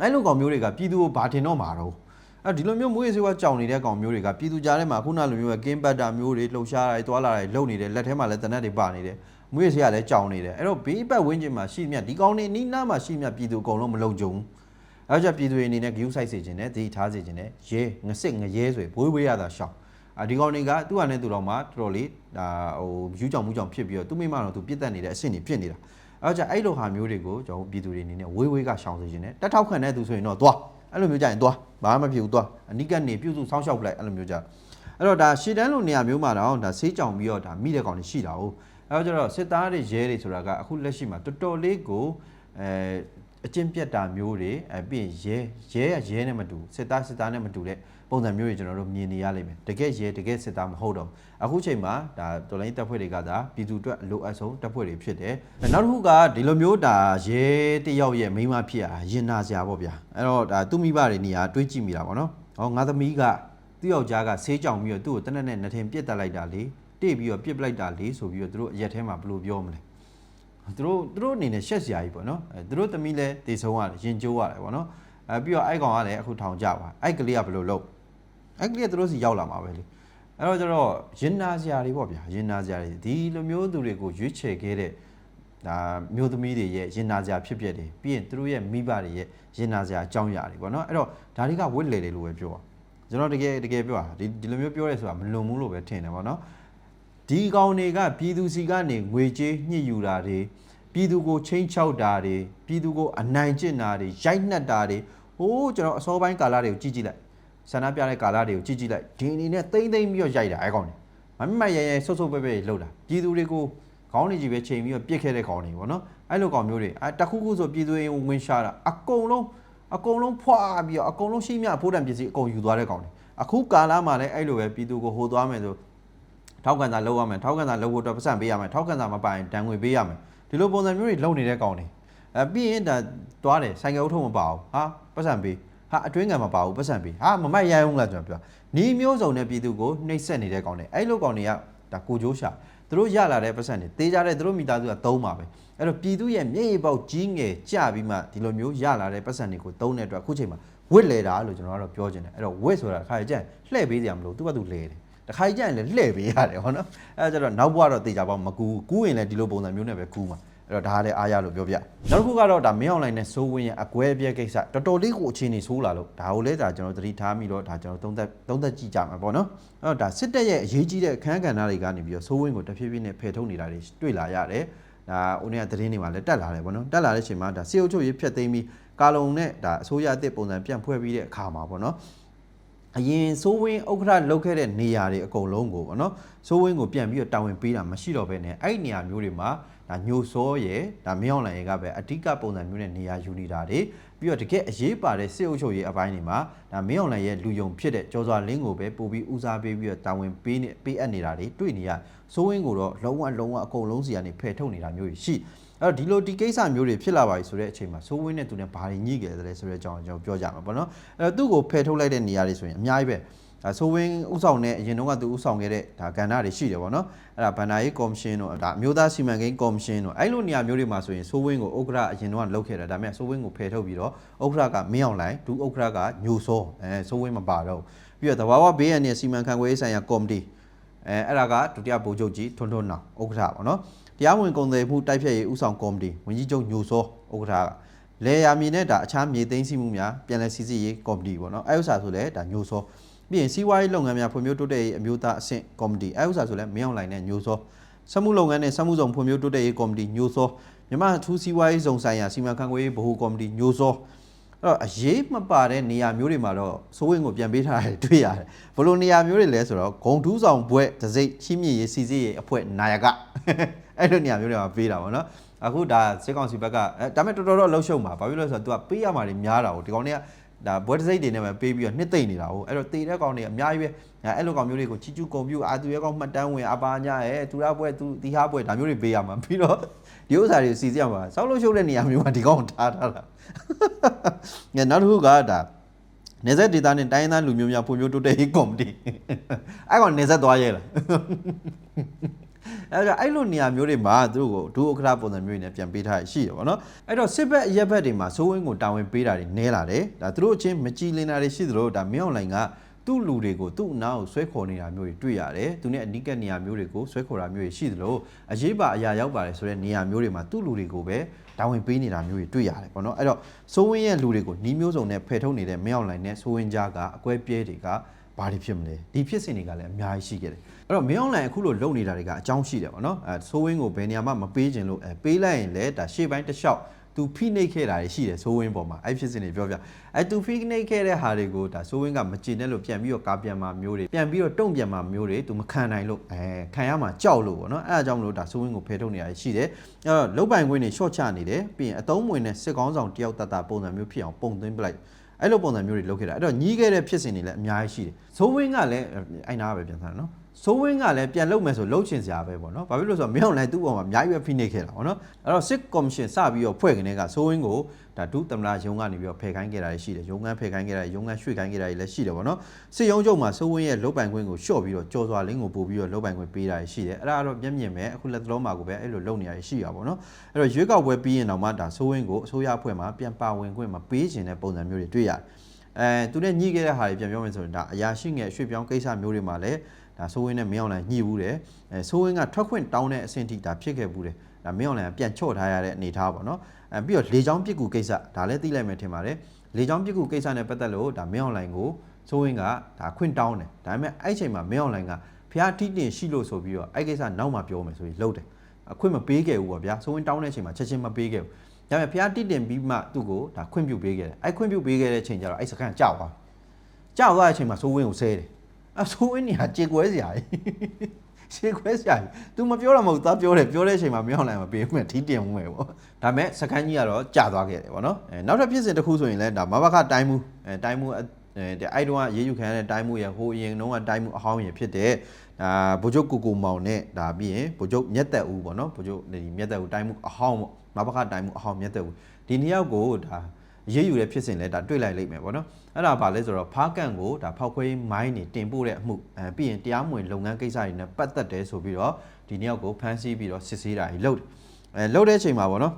Speaker 1: အဲ့လိုကောင်မျိုးတွေကပြည်သူကိုဘာထင်တော့မှာတော့ အဲဒီလိုမျိုးမွေးစေဝါကြောင်နေတဲ့ကောင်မျိုးတွေကပြည်သူကြားထဲမှာခုနလိုမျိုးပဲကင်းပတ်တာမျိုးတွေလှုပ်ရှားတာတွေတွာလာတာတွေလုပ်နေတယ်လက်ထဲမှာလည်းတနက်တွေပါနေတယ်မွေးစေကလည်းကြောင်နေတယ်အဲ့တော့ဘေးပတ်ဝန်းကျင်မှာရှိမြတ်ဒီကောင်တွေနီးနားမှာရှိမြတ်ပြည်သူအကုန်လုံးမလုံခြုံဘူးအဲ့ကြောင့်ပြည်သူတွေအနေနဲ့ဂယုစိုက်စေခြင်းနဲ့ဒီထားစေခြင်းနဲ့ရဲငစစ်ငရဲဆိုဘွေးဘွေးရတာရှောင်းအာဒီကောင်တွေကသူ့ဟာနဲ့သူတော်မှာတော်တော်လေးဒါဟိုယူကြောင်မှုကြောင်ဖြစ်ပြီးတော့သူ့မိမတော်သူပြစ်တက်နေတဲ့အဆင့်တွေဖြစ်နေတာအဲ့ကြောင့်အဲ့လိုဟာမျိုးတွေကိုကျွန်တော်ပြည်သူတွေအနေနဲ့ဝေးဝေးကရှောင်စေခြင်းနဲ့တက်ထောက်ခံတဲ့သူဆိုရင်တော့သွား အဲ့လိုမျိုးကြရင်သွားဘာမှမဖြစ်ဘူးသွားအနိကနေပြုစုစောင်းရှောက်ပလိုက်အဲ့လိုမျိုးကြအဲ့တော့ဒါရှေ့တန်းလိုနေရာမျိုးမှာတော့ဒါဆေးကြောင်ပြီးတော့ဒါမိတဲ့ကောင်တွေရှိတာဟုတ်အဲ့တော့ကျတော့စစ်သားတွေရဲတွေဆိုတာကအခုလက်ရှိမှာတော်တော်လေးကိုအဲအကျင့်ပြတ်တာမျိုးတွေအဲပြီးရင်ရဲရဲရရဲနဲ့မတူစစ်သားစစ်သားနဲ့မတူတဲ့ ပုံစံမျိုးတွေကျွန်တော်တို့မြင်နေရလိမ့်မယ်တကယ်ရဲတကယ်စစ်သားမဟုတ်တော့အခုချိန်မှာဒါတော်လိုင်းတပ်ဖွဲ့တွေကဒါပြည်သူအတွက်အလိုအပ်ဆုံးတပ်ဖွဲ့တွေဖြစ်တယ်နောက်တစ်ခုကဒီလိုမျိုးဒါရဲတယောက်ရဲ့မိန်းမဖြစ်ရတာရင်နာစရာပေါ့ဗျာအဲ့တော့ဒါသူ့မိဘတွေနေရာတွေးကြည့်မိတာပေါ့နော်ဟောငါသမီးကသူ့ယောက်ျားကဆေးကြောင်ပြီးတော့သူ့ကိုတနက်နဲ့နှထင်ပြစ်တက်လိုက်တာလေတိတ်ပြီးတော့ပြစ်ပလိုက်တာလေဆိုပြီးတော့သူတို့အရက်ထဲမှာဘယ်လိုပြောမလဲသူတို့သူတို့အနေနဲ့ရှက်စရာကြီးပေါ့နော်အဲသူတို့သမီးလည်းတေဆုံးရတယ်ရင်ကျိုးရတယ်ပေါ့နော်အဲပြီးတော့အဲ့ကောင်ကလည်းအခုထောင်ကြပါအဲ့ကလေးကဘယ်လိုလုပ် အဲ့ကလေးကသူတို့စီရောက်လာမှာပဲလေအဲ့တော့ကျတော့ရင်နာစရာတွေပေါ့ဗျာရင်နာစရာတွေဒီလိုမျိုးသူတွေကိုရွေးချယ်ခဲ့တဲ့ဒါမျိုးသမီးတွေရဲ့ရင်နာစရာဖြစ်ပျက်တယ်ပြီးရင်သူတို့ရဲ့မိဘတွေရဲ့ရင်နာစရာအကြောင်းအရာတွေပေါ့နော်အဲ့တော့ဒါတွေကဝစ်လေတယ်လို့ပဲပြောတာကျွန်တော်တကယ်တကယ်ပြောတာဒီဒီလိုမျိုးပြောရဲဆိုတာမလွန်ဘူးလို့ပဲထင်တယ်ပေါ့နော်ဒီကောင်တွေကပြည်သူစီကနေငွေကြေးညှစ်ယူတာတွေဒပြည်သူကိုချင်းချောက်တာတွေပြည်သူကိုအနိုင်ကျင့်တာတွေရိုက်နှက်တာတွေဟိုးကျွန်တော်အစောပိုင်းကာလတွေကိုကြည့်ကြည့်လိုက် ဆန္ဒပြတဲ့ကာလတွေကိုကြည့်ကြည့်လိုက်ဒီအနေနဲ့တိမ့်တိမ့်ပြီးတော့ရိုက်တာအဲကောင်တွေမမမရဲရဲဆုတ်ဆုတ်ပဲပဲလှုပ်တာပြည်သူတွေကိုခေါင်းတွေကြီးပဲချိန်ပြီးတော့ပြစ်ခဲ့တဲ့ကောင်တွေပေါ့နော်အဲ့လိုကောင်မျိုးတွေအဲတခုခုဆိုပြည်သူရင်ဝင်ရှာတာအကုန်လုံးအကုန်လုံးဖွာပြီးတော့အကုန်လုံးရှိမြဖိုးတံပစ္စည်းအကုန်ယူသွားတဲ့ကောင်တွေအခုကာလမှာလည်းအဲ့လိုပဲပြည်သူကိုဟိုသွားမယ်ဆိုထောက်ကန်စာလုပ်ရမယ်ထောက်ကန်စာလုပ်ဖို့အတွက်ပတ်စံပေးရမယ်ထောက်ကန်စာမပိုင်ဒဏ်ငွေပေးရမယ်ဒီလိုပုံစံမျိုးတွေလုပ်နေတဲ့ကောင်တွေအဲပြီးရင်ဒါသွားတယ်ဆိုင်ကယ်ဥထုံးမပါဘူးဟာပတ်စံပေး ဟာအတွင်းကံမပါဘူးပတ်စံပေးဟာမမိုက်ရိုင်းအောင်လားကျွန်တော်ပြောနီးမျိုးစုံနဲ့ပြည်သူကိုနှိပ်စက်နေတဲ့ကောင်တွေအဲ့လိုကောင်တွေကဒါကိုကြိုးရှာသူတို့ရလာတဲ့ပတ်စံတွေတေးကြတဲ့သူတို့မိသားစုကသုံးပါပဲအဲ့တော့ပြည်သူရဲ့မျက်ရည်ပေါက်ကြီးငယ်ကြပြီးမှဒီလိုမျိုးရလာတဲ့ပတ်စံတွေကိုသုံးတဲ့အတွက်အခုချိန်မှာဝစ်လေတာလို့ကျွန်တော်ကတော့ပြောချင်တယ်အဲ့တော့ဝစ်ဆိုတာတစ်ခါကြည့်လှည့်ပေးစရာမလိုသူ့ဘက်သူလဲတယ်တခါကြီးကျရင်လည်းလှည့်ပေးရတယ်ဟောနော်အဲဒါကြတော့နောက်ဘွားတော့တေချာပေါင်းမကူဘူးကူးရင်လည်းဒီလိုပုံစံမျိုးနဲ့ပဲကူးမှာအဲ့ တော့ဒါကလည်းအားရလို့ပြောပြနောက်တစ်ခုကတော့ဒါမင်းအွန်လိုင်းနဲ့စိုးဝင်းရဲ့အကွဲအပြဲကိစ္စတော်တော်လေးကိုအခြေအနေဆိုးလာလို့ဒါကိုလည်းဒါကျွန်တော်သတိထားမိတော့ဒါကျွန်တော်သုံးသက်သုံးသက်ကြည့်ကြမှာပေါ့နော်အဲ့တော့ဒါစစ်တပ်ရဲ့အရေးကြီးတဲ့အခန်းကဏ္ဍတွေကနေပြီးတော့စိုးဝင်းကိုတဖြည်းဖြည်းနဲ့ဖယ်ထုတ်နေတာတွေတွေ့လာရတယ်ဒါဦးနေကသတင်းတွေမှာလည်းတက်လာတယ်ပေါ့နော်တက်လာတဲ့အချိန်မှာဒါစီအုပ်ချုပ်ရေးဖျက်သိမ်းပြီးကာလုံနဲ့ဒါအစိုးရအသစ်ပုံစံပြန်ဖွဲ့ပြီးတဲ့အခါမှာပေါ့နော်အရင်စိုးဝင်းဥက္ကဋ္ဌလောက်ခဲ့တဲ့နေရာတွေအကုန်လုံးကိုပေါ့နော်စိုးဝင်းကိုပြန်ပြီးတော့တာဝန်ပေးတာမရှိတော့ဘဲနဲ့အဲ့ဒီနေရာမျိုးတွေမှာ ဒါညိုစောရဲ့ဒါမင်းအောင်လှိုင်ရဲ့ကပဲအဓိကပုံစံမျိုးနဲ့နေရာယူနေတာတွေပြီးတော့တကယ်အရေးပါတဲ့စစ်အုပ်ချုပ်ရေးအပိုင်းတွေမှာဒါမင်းအောင်လှိုင်ရဲ့လူယုံဖြစ်တဲ့ကျော်စွာလင်းကိုပဲပို့ပြီးဦးစားပေးပြီးတော့တာဝန်ပေးနေပေးအပ်နေတာတွေတွေ့နေရစိုးဝင်းကိုတော့လုံးဝလုံးဝအကုန်လုံးစီကနေဖယ်ထုတ်နေတာမျိုးတွေရှိအဲ့တော့ဒီလိုဒီကိစ္စမျိုးတွေဖြစ်လာပါပြီဆိုတဲ့အချိန်မှာစိုးဝင်းနဲ့သူနဲ့ဘာတွေညှိခဲ့တယ်လဲဆိုတဲ့အကြောင်းကျွန်တော်ပြောကြမှာပေါ့နော်အဲ့တော့သူ့ကိုဖယ်ထုတ်လိုက်တဲ့နေရာတွေဆိုရင်အများကြီးပဲ ဒါဆိုဝင်းဥဆောင်တဲ့အရင်တုန်းကသူဥဆောင်ခဲ့တဲ့ဒါကဏ္ဍတွေရှိတယ်ပေါ့နော်အဲ့ဒါဗန္ဒာရေးကော်မရှင်တို့ဒါအမျိုးသားစီမံကိန်းကော်မရှင်တို့အဲ့လိုနေရာမျိုးတွေမှာဆိုရင်ဆိုဝင်းကိုဥက္ကဋ္ဌအရင်တုန်းကလုပ်ခဲ့တာဒါပေမဲ့ဆိုဝင်းကိုဖယ်ထုတ်ပြီးတော့ဥက္ကဋ္ဌကမင်းအောင်လိုင်းဒုဥက္ကဋ္ဌကညိုစောအဲဆိုဝင်းမပါတော့ဘူးပြီးတော့တဘာဝဘေးရန်နဲ့စီမံခန့်ခွဲရေးဆိုင်ရာကော်မတီအဲအဲ့ဒါကဒုတိယဗိုလ်ချုပ်ကြီးထွန်းထွန်းနောင်ဥက္ကဋ္ဌပေါ့နော်တရားဝင်ကုန်သွယ်မှုတိုက်ဖြတ်ရေးဥဆောင်ကော်မတီဝန်ကြီးချုပ်ညိုစောဥက္ကဋ္ဌကလေယာမြေနဲ့ဒါအခြားမြေသိမ်းစီးမှုများပြန်လည်စီစစ်ရေးကော်မတီပေါ့နော်အဲဥစ္စာဆိုလဲဒါညိုစော ပြီးရင်စီးပွားရေးလုပ်ငန်းများဖွံ့ဖြိုးတိုးတက်ရေးအမျိုးသားအဆင့်ကော်မတီအဲဥစ္စာဆိုလဲမင်းအောင်လိုင်းနဲ့ညိုစောစက်မှုလုပ်ငန်းနဲ့စက်မှုဆောင်ဖွံ့ဖြိုးတိုးတက်ရေးကော်မတီညိုစောမြန်မာအထူးစီးပွားရေးဇုံဆိုင်ရာစီမံခန့်ခွဲရေးဗဟိုကော်မတီညိုစောအဲ့တော့အရေးမပါတဲ့နေရာမျိုးတွေမှာတော့စိုးဝင်ကိုပြန်ပေးထားတယ်တွေ့ရတယ်ဘယ်လိုနေရာမျိုးတွေလဲဆိုတော့ဂုံထူးဆောင်ဘွဲ့တစိမ့်ချင်းမြင့်ရေးစီစစ်ရေးအဖွဲ့နာယကအဲ့လိုနေရာမျိုးတွေမှာပေးတာပေါ့နော်အခုဒါစစ်ကောင်စီဘက်ကအဲဒါပေမဲ့တော်တော်တော့လှုပ်ရှုံပါဘာဖြစ်လို့လဲဆိုတော့ तू ကပေးရမှာတွေများတာကိုဒီကောင်တွေက ဒါဘွဲတစ်စိတ်တွေနဲ့ပဲပေးပြီးတော့နှစ်သိမ့်နေတာဟုတ်အဲ့တော့တေတဲ့ကောင်တွေအများကြီးပဲအဲအဲ့လိုကောင်မျိုးတွေကိုချီချူကွန်ပျူအာသူရဲကောင်မှတ်တမ်းဝင်အပါညာရဲ့သူရဘွဲသူတီဟာဘွဲဒါမျိုးတွေပေးရမှာပြီးတော့ဒီဥစ္စာတွေစီစစ်ရမှာစောက်လို့ရှုပ်တဲ့နေရာမျိုးမှာဒီကောင်ကိုထားထားတာငါနောက်တစ်ခုကဒါနေဆက်ဒေတာနဲ့တိုင်းရင်းသားလူမျိုးများဖွံ့ဖြိုးတိုးတက်ရေးကော်မတီအဲ့ကောင်နေဆက်သွားရဲလား အဲ့တော့အဲ့လိုနေရာမျိုးတွေမှာသူတို့ကိုဒုဥက္ကဋ္ဌပုံစံမျိုးတွေနဲ့ပြန်ပေးထားရရှိတယ်ဗောနော်အဲ့တော့စစ်ဘက်အရက်ဘက်တွေမှာစိုးဝင်းကိုတာဝန်ပေးတာတွေနဲလာတယ်ဒါသူတို့အချင်းမကြည်လင်တာတွေရှိသလိုဒါမင်းအွန်လိုင်းကသူ့လူတွေကိုသူ့အနာကိုဆွဲခေါ်နေတာမျိုးတွေတွေ့ရတယ်သူနဲ့အနီးကပ်နေရာမျိုးတွေကိုဆွဲခေါ်တာမျိုးတွေရှိသလိုအရေးပါအရာရောက်ပါတယ်ဆိုတဲ့နေရာမျိုးတွေမှာသူ့လူတွေကိုပဲတာဝန်ပေးနေတာမျိုးတွေတွေ့ရတယ်ဗောနော်အဲ့တော့စိုးဝင်းရဲ့လူတွေကိုနီးမျိုးစုံနဲ့ဖယ်ထုတ်နေတဲ့မင်းအွန်လိုင်းနဲ့စိုးဝင်းကြားကအကွဲပြဲတွေက ဘာတွေဖြစ်မလဲဒီဖြစ်စဉ်တွေကလည်းအများကြီးရှိခဲ့တယ်အဲ့တော့မင်းအွန်လိုင်းအခုလိုလုပ်နေတာတွေကအကြောင်းရှိတယ်ဗောနော်အဲဆိုးဝင်းကိုဘယ်နေရာမှမပေးခြင်းလို့အဲပေးလိုက်ရင်လည်းဒါရှေ့ပိုင်းတစ်လျှောက်သူဖိနှိပ်ခဲ့တာတွေရှိတယ်ဆိုးဝင်းပေါ်မှာအဲ့ဖြစ်စဉ်တွေပြောပြအဲသူဖိနှိပ်ခဲ့တဲ့ဟာတွေကိုဒါဆိုးဝင်းကမကြည်နဲ့လို့ပြန်ပြီးတော့ကာပြန်มาမျိုးတွေပြန်ပြီးတော့တုံ့ပြန်มาမျိုးတွေသူမခံနိုင်လို့အဲခံရမှာကြောက်လို့ဗောနော်အဲအကြောင်းမလို့ဒါဆိုးဝင်းကိုဖယ်ထုတ်နေတာရှိတယ်အဲ့တော့လုတ်ပိုင်ခွင့်တွေရှော့ချနေတယ်ပြီးရင်အတုံးမဝင်တဲ့စစ်ကောင်းဆောင်တယောက်တတပုံစံမျိုးဖြစ်အောင်ပုံသွင်းပလိုက် အဲ့လိုပုံစံမျိုးတွေလုပ်ခဲ့တာအဲ့တော့ညီးခဲ့တဲ့ဖြစ်စဉ်တွေလည်းအများကြီးရှိတယ်ဇိုးဝင်းကလည်းအဲ့နာကပဲပြန်ထားတယ်နော် ဇိုးဝင်းကလည်းပြန်လုပ်မယ်ဆိုလှုပ်ချင်စရာပဲပေါ့နော်ဘာဖြစ်လို့လဲဆိုတော့မင်းအောင်လည်းသူ့ပေါ်မှာအများကြီးပဲဖိနှိပ်ခဲ့တာပေါ့နော်အဲ့တော့စစ်ကော်မရှင်စပြီးတော့ဖွဲ့ကနေကဇိုးဝင်းကိုဒါဒုသမလာရုံးကနေပြီးတော့ဖယ်ခိုင်းခဲ့တာရှိတယ်ရုံးခန်းဖယ်ခိုင်းခဲ့တာရုံးခန်းရွှေ့ခိုင်းခဲ့တာလည်းရှိတယ်ပေါ့နော်စစ်ရုံးချုပ်မှာဇိုးဝင်းရဲ့လုတ်ပိုင်ခွင့်ကိုလျှော့ပြီးတော့ကြော်စွာလင်းကိုပို့ပြီးတော့လုတ်ပိုင်ခွင့်ပေးတာရှိတယ်အဲ့ဒါကတော့မျက်မြင်ပဲအခုလက်သလုံးမှာကိုပဲအဲ့လိုလုပ်နေရရှိရပါပေါ့နော်အဲ့တော့ရွေးကောက်ပွဲပြီးရင်တော့မှဒါဇိုးဝင်းကိုအစိုးရအဖွဲ့မှာပြန်ပါဝင်ခွင့်မပေးခြင်းတဲ့ပုံစံမျိုးတွေတွေ့ရတယ်အဲသူနဲ့ညှိခဲ့တဲ့ဟာတွေပြန်ပြောမယ်ဆိုရင်ဒါအရာရှိငယ်ရွှေ့ပြောင်းကိစ္စမျိုးတွေမှာလည်း ဒါဆိုးဝင်းနဲ့မင်းအောင်လိုင်ညှိဘူးတယ်အဲဆိုးဝင်းကထွက်ခွင့်တောင်းတဲ့အဆင့်ထိဒါဖြစ်ခဲ့ဘူးတယ်ဒါမင်းအောင်လိုင်ကပြန်ချော့ထားရတဲ့အနေအထားပေါ့နော်အဲပြီးတော့လေချောင်းပြစ်ကူကိစ္စဒါလည်းသိလိုက်မယ်ထင်ပါတယ်လေချောင်းပြစ်ကူကိစ္စနဲ့ပတ်သက်လို့ဒါမင်းအောင်လိုင်ကိုဆိုးဝင်းကဒါခွင့်တောင်းတယ်ဒါပေမဲ့အဲ့ချိန်မှာမင်းအောင်လိုင်ကဖျားထိတင်ရှိလို့ဆိုပြီးတော့အဲ့ကိစ္စနောက်မှပြောမယ်ဆိုပြီးလှုပ်တယ်အခွင့်မပေးခဲ့ဘူးပေါ့ဗျာစိုးဝင်းတောင်းတဲ့အချိန်မှာချက်ချင်းမပေးခဲ့ဘူးဒါပေမဲ့ဖျားတိတင်ပြီးမှသူ့ကိုဒါခွင့်ပြုပေးခဲ့တယ်အဲ့ခွင့်ပြုပေးခဲ့တဲ့အချိန်ကျတော့အဲ့စကန်ကြောက်သွားကြောက်သွားတဲ့အချိန်မှာစိုးဝင်းကိုဆဲတယ် အဲ့စိုးဝင်းနေဟာကြေကွဲစရာကြီးကြေကွဲစရာကြီး तू မပြောတော့မဟုတ်သားပြောတယ်ပြောတဲ့အချိန်မှာမရောက်နိုင်မပေးဘူးမဲ့ထီးတင်မှုပဲပေါ့ဒါပေမဲ့စကန်ကြီးကတော့ကြာသွားခဲ့တယ်ပေါ့နော်အဲနောက်ထပ်ဖြစ်စဉ်တစ်ခုဆိုရင်လည်းဒါမဘခတိုင်းမှုအဲတိုင်းမှုအဲတဲ့အဲ့တုန်းကရေးယူခံရတဲ့တိုင်းမှုရဟိုအရင်တုန်းကတိုင်းမှုအဟောင်းရဖြစ်တဲ့ဒါဗိုလ်ချုပ်ကိုကိုမောင်နဲ့ဒါပြီးရင်ဗိုလ်ချုပ်မြတ်သက်ဦးပေါ့နော်ဗိုလ်ချုပ်ဒီမြတ်သက်ဦးတိုင်းမှုအဟောင်းပေါ့မဘခတိုင်းမှုအဟောင်းမြတ်သက်ဦးဒီနှစ်ယောက်ကိုဒါ ရေးယူတဲ့ဖြစ်စဉ်လဲဒါတွေ့လိုက်လိမ့်မယ်ပေါ့နော်အဲ့ဒါဘာလဲဆိုတော့ဖားကန်ကိုဒါဖောက်ခွဲမိုင်းနေတင်ပို့တဲ့အမှုအဲပြီးရင်တရားမဝင်လုပ်ငန်းကိစ္စတွေနဲ့ပတ်သက်တယ်ဆိုပြီးတော့ဒီနှစ်ယောက်ကိုဖမ်းဆီးပြီးတော့စစ်ဆေးတာကြီးလုပ်တယ်အဲလုပ်တဲ့အချိန်မှာပေါ့နော်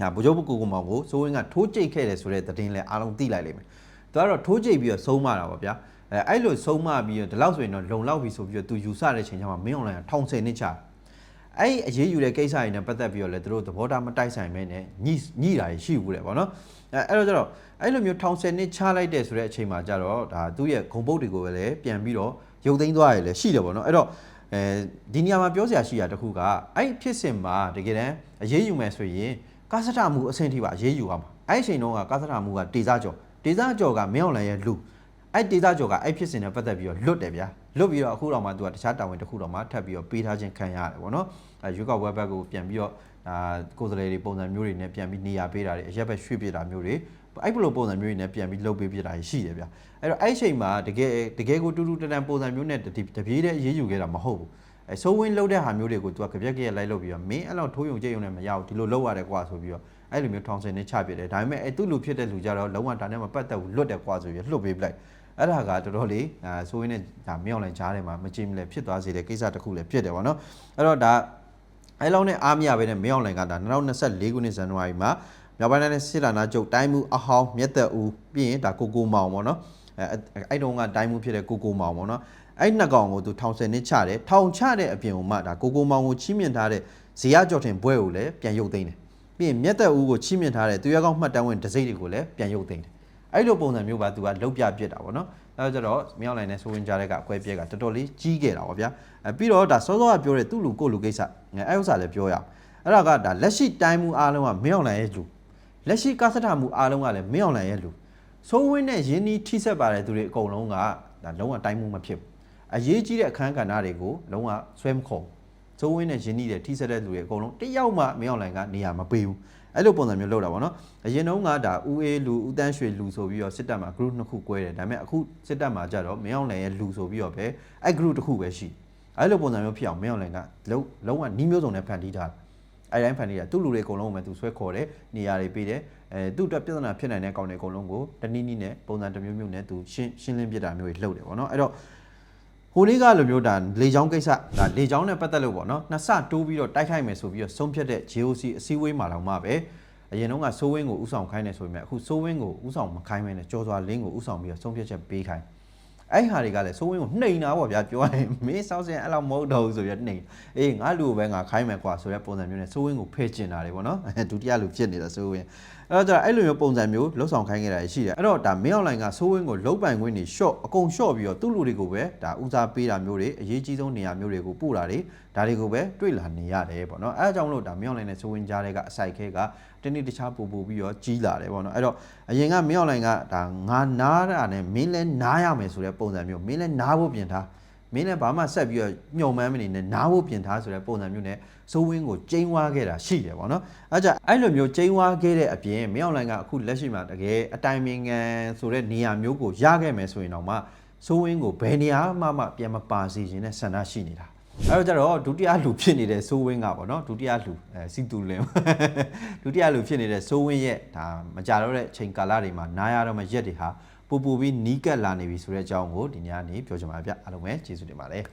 Speaker 1: ဒါဗိုလ်ချုပ်ကိုကိုမောင်ကိုစိုးဝင်းကထိုးကြိတ်ခဲ့တယ်ဆိုတဲ့သတင်းလဲအားလုံးသိလိုက်လိမ့်မယ်သူကတော့ထိုးကြိတ်ပြီးတော့ဆုံးမတာပေါ့ဗျာအဲအဲ့လိုဆုံးမပြီးတော့ဒီလောက်ဆိုရင်တော့လုံလောက်ပြီဆိုပြီးတော့သူယူဆတဲ့ချိန်ကျမှမင်းအွန်လိုင်းကထောင်ဆယ်နှစ်ချအဲ့ဒီအရေးယူတဲ့ကိစ္စတွေနဲ့ပတ်သက်ပြီးတော့လဲသူတို့သဘောထားမတိုက်ဆိုင်မဲနဲ့ညှိညှိတာရှိဘူးလေပေါ့နော် အဲအဲ့တော့ကျတော့အဲ့လိုမျိုးထောင်ဆယ်နှစ်ချလိုက်တဲ့ဆိုတဲ့အချိန်မှာကျတော့ဒါသူ့ရဲ့ဂုံပုတ်တွေကိုပဲလည်းပြန်ပြီးတော့ရုပ်သိမ်းသွားရလေရှိတယ်ပေါ့နော်အဲ့တော့အဲဒီနေရာမှာပြောစရာရှိတာတစ်ခုကအဲ့ဖြစ်စဉ်မှာတကယ်တမ်းအရေးယူမယ်ဆိုရင်ကာစထမှုအဆင့်ထိပါအရေးယူရမှာအဲ့ဒီအချိန်တုန်းကကာစထမှုကတေစာကျော်တေစာကျော်ကမင်းအောင်လှိုင်ရဲ့လူအဲ့ဒေတာကျော်ကအဲ့ဖြစ်စဉ်နဲ့ပတ်သက်ပြီးတော့လွတ်တယ်ဗျာလွတ်ပြီးတော့အခုတော့မှသူကတခြားတာဝန်တစ်ခုတော့မှထပ်ပြီးတော့ပေးထားခြင်းခံရတယ်ပေါ့နော်အဲရွေးကောက်ပွဲဘက်ကိုပြန်ပြီးတော့ ဒါကိုယ်စားလှယ်တွေပုံစံမျိုးတွေနဲ့ပြန်ပြီးနေရာပေးတာတွေအရက်ဘက်ရွှေ့ပြတာမျိုးတွေအဲ့ဘလိုပုံစံမျိုးတွေနဲ့ပြန်ပြီးလုပ်ပေးပြတာရှိတယ်ဗျာအဲ့တော့အဲ့ချိန်မှာတကယ်တကယ်ကိုတူတူတန်တန်ပုံစံမျိုးနဲ့တပြေးတဲ့အရေးယူခဲ့တာမဟုတ်ဘူးအဲဆိုးဝင်းလုပ်တဲ့ဟာမျိုးတွေကို तू ကကြက်ကြက်လိုက်လုပ်ပြီးတော့မင်းအဲ့လောက်ထိုးယုံကြိတ်ယုံနဲ့မရဘူးဒီလိုလုပ်ရတယ်ကွာဆိုပြီးတော့အဲ့လိုမျိုးထောင်စင်နဲ့ချပြတယ်ဒါပေမဲ့အဲ့သူ့လူဖြစ်တဲ့လူကြတော့လုံးဝဒါနဲ့မပတ်သက်ဘူးလွတ်တယ်ကွာဆိုပြီးလှုပ်ပေးပလိုက်အဲ့ဒါကတော်တော်လေးဒါဆိုးရင်းနဲ့ဒါမြောက်လိုက်ကြားထဲမှာမကြည့်မလဲဖြစ်သွားစေတဲ့ကိစ္စတစ်ခုလည်းဖြစ်တယ်ဗောနော်အဲ့တော့ဒါ အဲ့လောက်နဲ့အားမရပဲနဲ့မြောက်လိုက်ကဒါ2024ခုနှစ်ဇန်နဝါရီမှာမြောက်ပိုင်းတိုင်းစစ်လာနာချုပ်တိုင်းမှုအဟောင်းမြတ်သက်ဦးပြီးရင်ဒါကိုကိုမောင်ဗောနော်အဲအဲ့တုန်းကတိုင်းမှုဖြစ်တဲ့ကိုကိုမောင်ဗောနော်အဲ့နှစ်ကောင်ကိုသူထောင်ဆယ်နှစ်ချတယ်ထောင်ချတဲ့အပြင်မှာဒါကိုကိုမောင်ကိုချီးမြှင့်ထားတဲ့ဇေယျကျော်တင်ဘွဲကိုလည်းပြန်ရုပ်သိမ်းတယ်ပြီးရင်မြတ်သက်ဦးကိုချီးမြှင့်ထားတဲ့သူရကောင်းမှတ်တမ်းဝင်ဒစိမ့်တွေကိုလည်းပြန်ရုပ်သိမ်းတယ် အဲ့လိုပုံစံမျိုးပါသူကလောက်ပြပြစ်တာဗောနော်အဲကြတော့မြောက်လိုင်းနဲ့ဆိုဝင်ကြတဲ့ကအကွဲပြဲကတော်တော်လေးကြီးခဲ့တာဗောဗျာအဲပြီးတော့ဒါစောစောကပြောတဲ့သူ့လူကိုလူကိစ္စအဲဥစ္စာလည်းပြောရအောင်အဲ့ဒါကဒါလက်ရှိတိုင်းမှုအားလုံးကမြောက်လိုင်းရဲ့လူလက်ရှိကစထမှုအားလုံးကလည်းမြောက်လိုင်းရဲ့လူဆိုးဝင်းနဲ့ရင်းနှီးထိဆက်ပါတဲ့သူတွေအကုန်လုံးကဒါလုံးဝတိုင်းမှုမဖြစ်ဘူးအရေးကြီးတဲ့အခန်းကဏ္ဍတွေကိုလုံးဝဆွဲမခုံဆိုးဝင်းနဲ့ရင်းနှီးတဲ့ထိဆက်တဲ့လူတွေအကုန်လုံးတယောက်မှမြောက်လိုင်းကနေရာမပေးဘူး အဲ့လိုပုံစံမျိုးလုပ်တာပေါ့နော်အရင်တုန်းကဒါဦးအေးလူဦးတန်းရွှေလူဆိုပြီးတော့စစ်တပ်မှာ group နှစ်ခု꿰တယ်ဒါပေမဲ့အခုစစ်တပ်မှာကြတော့မင်းအောင်လှိုင်ရဲ့လူဆိုပြီးတော့ပဲအဲ့ group တစ်ခုပဲရှိအဲ့လိုပုံစံမျိုးဖြစ်အောင်မင်းအောင်လှိုင်ကလုံးလုံးဝနီးမျိုးစုံနဲ့ဖန်တီးထားတယ်အဲ့တိုင်းဖန်တီးတာသူ့လူတွေအကုန်လုံးကိုပဲသူဆွဲခေါ်တယ်နေရာတွေပေးတယ်အဲသူ့အတွက်ပြဿနာဖြစ်နိုင်တဲ့ကောင်တွေအကုန်လုံးကိုတနည်းနည်းနဲ့ပုံစံတစ်မျိုးမျိုးနဲ့သူရှင်းရှင်းလင်းပြတာမျိုးတွေလုပ်တယ်ပေါ့နော်အဲ့တော့ ဟိုလေးကလိုမျိုးဒါလေချောင်းကိစ္စဒါလေချောင်းနဲ့ပတ်သက်လို့ပေါ့နော်နှစ်ဆတိုးပြီးတော့တိုက်ခိုက်မယ်ဆိုပြီးတော့ဆုံးဖြတ်တဲ့ GOC အစည်းအဝေးမှာတော့မှပဲအရင်တော့ကစိုးဝင်းကိုဥဆောင်ခိုင်းနေဆိုပေမဲ့အခုစိုးဝင်းကိုဥဆောင်မခိုင်းမဲနဲ့ကြော်စွာလင်းကိုဥဆောင်ပြီးတော့ဆုံးဖြတ်ချက်ပေးခိုင်းအဲ့ဟာတွေကလည်းစိုးဝင်းကိုနှိမ်တာပေါ့ဗျာပြောရရင်မင်းစောက်စင်အဲ့လောက်မဟုတ်တော့ဘူးဆိုပြီးနှိမ်အေးငါလူကိုပဲငါခိုင်းမယ်ကွာဆိုတဲ့ပုံစံမျိုးနဲ့စိုးဝင်းကိုဖဲ့ကျင်တာတွေပေါ့နော်ဒုတိယလူဖြစ်နေတာစိုးဝင်း အဲ့တော့အဲ့လိုမျိုးပုံစံမျိုးလှုပ်ဆောင်ခိုင်းခဲ့တာရှိတယ်အဲ့တော့ဒါမင်းအွန်လိုင်းကစိုးဝင်းကိုလုတ်ပိုင်ခွင့်တွေ short အကုန် short ပြီးတော့သူ့လူတွေကိုပဲဒါဦးစားပေးတာမျိုးတွေအရေးကြီးဆုံးနေရာမျိုးတွေကိုပို့တာတွေဒါတွေကိုပဲတွေ့လာနေရတယ်ပေါ့နော်အဲအကြောင်းလို့ဒါမင်းအွန်လိုင်းနဲ့စိုးဝင်းကြားတဲ့ကအစိုက်ခဲကတနေ့တခြားပူပူပြီးတော့ကြီးလာတယ်ပေါ့နော်အဲ့တော့အရင်ကမင်းအွန်လိုင်းကဒါငါနားတာနဲ့မင်းလဲနားရမယ်ဆိုတဲ့ပုံစံမျိုးမင်းလဲနားဖို့ပြင်ထား မင်းလည်းဘာမှဆက်ပြီးတော့ညှုံမှန်းမနေနဲ့နားဖို့ပြင်ထားဆိုတဲ့ပုံစံမျိုးနဲ့စိုးဝင်းကိုကျိန်းဝါခဲ့တာရှိတယ်ပေါ့နော်အဲကြအဲ့လိုမျိုးကျိန်းဝါခဲ့တဲ့အပြင်မင်းအောင်လိုင်းကအခုလက်ရှိမှာတကယ်အတိုင်ပင်ခံဆိုတဲ့နေရာမျိုးကိုရခဲ့မယ်ဆိုရင်တော့မှစိုးဝင်းကိုဘယ်နေရာမှမှပြန်မပါစေခြင်းနဲ့ဆန္ဒရှိနေတာအဲ့တော့ကျတော့ဒုတိယလူဖြစ်နေတဲ့စိုးဝင်းကပေါ့နော်ဒုတိယလူအဲစီတူလင်ဒုတိယလူဖြစ်နေတဲ့စိုးဝင်းရဲ့ဒါမကြတော့တဲ့အချိန်ကာလတွေမှာနားရတော့မှရက်တွေဟာ ပူပူပြီးနီးကပ်လာနေပြီဆိုတဲ့အကြောင်းကိုဒီညနေပြောချင်ပါဗျအားလုံးပဲကျေးဇူးတင်ပါတယ်